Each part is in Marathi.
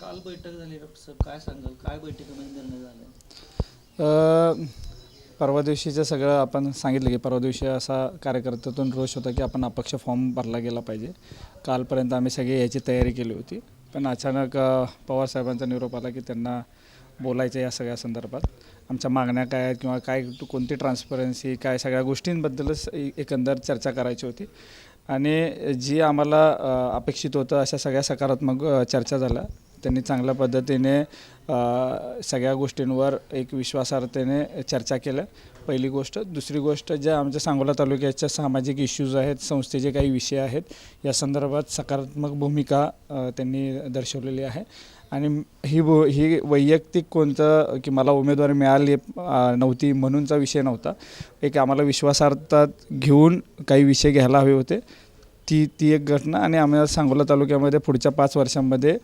काल बैठक झाली डॉक्टर साहेब काय सांगाल? काय बैठकीमध्ये म्हणजे निर्णय झाला. परवा दिवशीचं सगळं आपण सांगितलं की परवा दिवशी असा कार्यकर्त्यातून रोष होता की आपण अपक्ष फॉर्म भरला गेला पाहिजे. कालपर्यंत आम्ही सगळी याची तयारी केली होती. पण अचानक पवारसाहेबांचा निरोप आला की त्यांना बोलायचं या सगळ्या संदर्भात. आमच्या मागण्या काय आहेत किंवा काय कोणती ट्रान्सपरन्सी काय सगळ्या गोष्टींबद्दलच एकंदर चर्चा करायची होती. आणि जी आम्हाला अपेक्षित होतं अशा सगळ्या सकारात्मक चर्चा झाल्या. त्यांनी चांगल्या पद्धतीने सगळ्या गोष्टींवर एक विश्वासार्हतेने चर्चा केल्या. पहिली गोष्ट. दुसरी गोष्ट ज्या आमच्या सांगोला तालुक्याच्या सामाजिक इश्यूज आहेत संस्थेचे काही विषय आहेत या संदर्भात सकारात्मक भूमिका त्यांनी दर्शवलेली आहे. आणि ही भू ही वैयक्तिक कोणतं की मला उमेदवारी मिळाली नव्हती म्हणूनचा विषय नव्हता. एक आम्हाला विश्वासार्थात घेऊन काही विषय घ्यायला हवे होते. ती ती एक घटना आणि आम्हाला सांगोला तालुक्यामध्ये पुढच्या पाच वर्षांमध्ये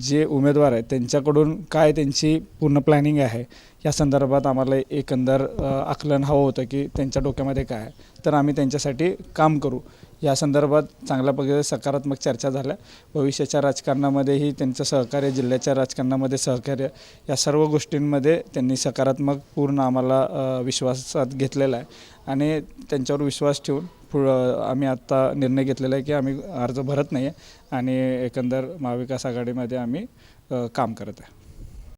जे उमेदवार आहेत त्यांच्याकडून काय त्यांची पूर्ण प्लॅनिंग आहे या संदर्भात आम्हाला एकंदर आकलन हवं होतं की त्यांच्या डोक्यामध्ये काय आहे. तर आम्ही त्यांच्यासाठी काम करू. या संदर्भात चांगल्या प्रकारे सकारात्मक चर्चा झाल्या. भविष्याच्या राजकारणामध्येही त्यांचं सहकार्य जिल्ह्याच्या राजकारणामध्ये सहकार्य या सर्व गोष्टींमध्ये त्यांनी सकारात्मक पूर्ण आम्हाला विश्वासात घेतलेला आहे. आणि त्यांच्यावर विश्वास ठेवून पुढं आम्ही आत्ता निर्णय घेतलेला आहे की आम्ही अर्ज भरत नाही आहे आणि एकंदर महाविकास आघाडीमध्ये आम्ही काम करत आहे.